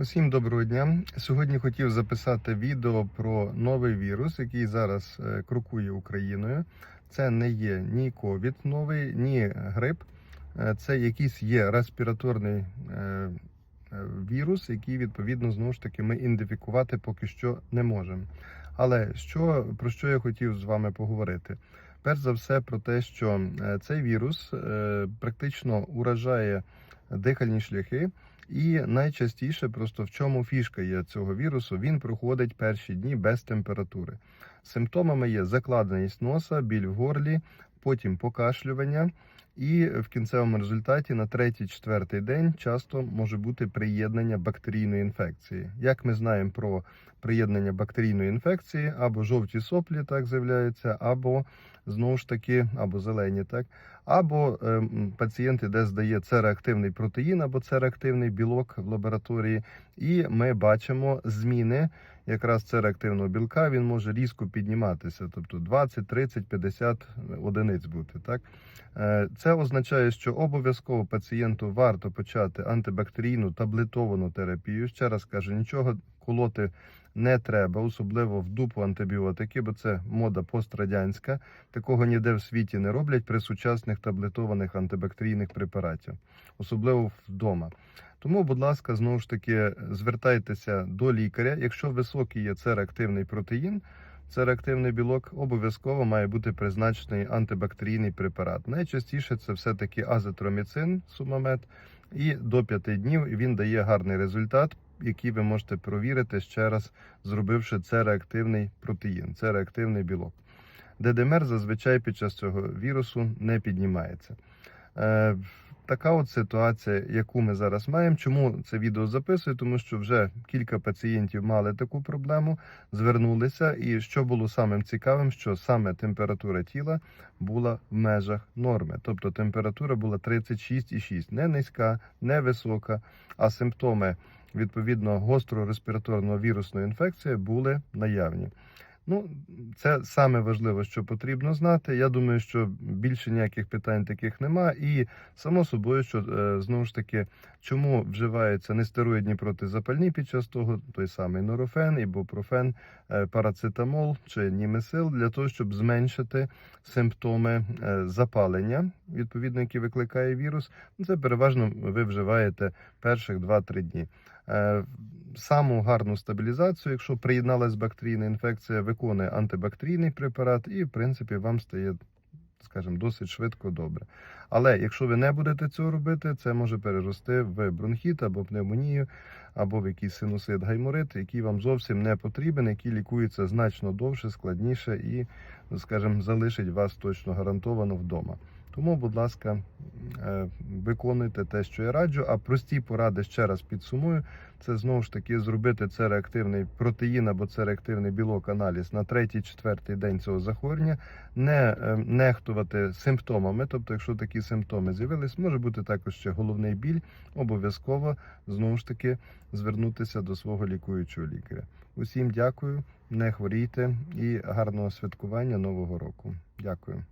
Усім доброго дня. Сьогодні хотів записати відео про новий вірус, який зараз е, крокує Україною. Це не є ні ковід новий, ні грип. Е, Це якийсь є респіраторний е, вірус, який відповідно знову ж таки ми ідентифікувати поки що не можемо. Але що про що я хотів з вами поговорити? Перш за все, про те, що цей вірус практично уражає дихальні шляхи. І найчастіше, просто в чому фішка є цього вірусу, він проходить перші дні без температури. Симптомами є закладеність носа, біль в горлі, потім покашлювання, і в кінцевому результаті на третій-четвертий день часто може бути приєднання бактерійної інфекції. Як ми знаємо про приєднання бактерійної інфекції, або жовті соплі так з'являються, або знову ж таки, або зелені, так, або ем, пацієнт іде, здає цереактивний протеїн або цереактивний білок в лабораторії, і ми бачимо зміни якраз цереактивного білка. Він може різко підніматися, тобто 20, 30, 50 одиниць бути. Так Е, це означає, що обов'язково пацієнту варто почати антибактерійну таблетовану терапію. Ще раз кажу, нічого колоти не треба, особливо в дупу антибіотики, бо це мода пострадянська. Такого ніде в світі не роблять при сучасних таблетованих антибактерійних препаратів, особливо вдома. Тому, будь ласка, знову ж таки звертайтеся до лікаря. Якщо високий є цереактивний протеїн, цереактивний білок, обов'язково має бути призначений антибактерійний препарат. Найчастіше це все-таки азитроміцин, сумамет, і до 5 днів він дає гарний результат, який ви можете провірити ще раз, зробивши цереактивний протеїн, цереактивний білок. ДДМР зазвичай під час цього вірусу не піднімається. Така от ситуація, яку ми зараз маємо. Чому це відео записую? Тому що вже кілька пацієнтів мали таку проблему, звернулися. І що було самим цікавим, що саме температура тіла була в межах норми. Тобто температура була 36,6, не низька, не висока, а симптоми відповідно гостро респіраторного вірусної інфекції були наявні. Ну, це саме важливе, що потрібно знати. Я думаю, що більше ніяких питань таких нема. І само собою, що е, знову ж таки, чому вживаються нестероїдні протизапальні під час того, той самий норофен, ібупрофен, е, парацетамол чи німесил, для того, щоб зменшити симптоми е, запалення, відповідно, які викликає вірус. Це переважно ви вживаєте перших 2-3 дні. Саму гарну стабілізацію, якщо приєдналась бактерійна інфекція, виконує антибактерійний препарат, і в принципі вам стає, скажімо, досить швидко добре. Але якщо ви не будете цього робити, це може перерости в бронхіт або пневмонію, або в якийсь синусит гайморит, який вам зовсім не потрібен, який лікується значно довше, складніше і, скажімо, залишить вас точно гарантовано вдома. Тому, будь ласка, е, виконуйте те, що я раджу. А прості поради ще раз підсумую: це знову ж таки зробити цереактивний протеїн або цереактивний білок аналіз на третій-четвертий день цього захворювання, не е, нехтувати симптомами. Тобто, якщо такі симптоми з'явились, може бути також ще головний біль. Обов'язково знову ж таки звернутися до свого лікуючого лікаря. Усім дякую, не хворійте і гарного святкування Нового року. Дякую.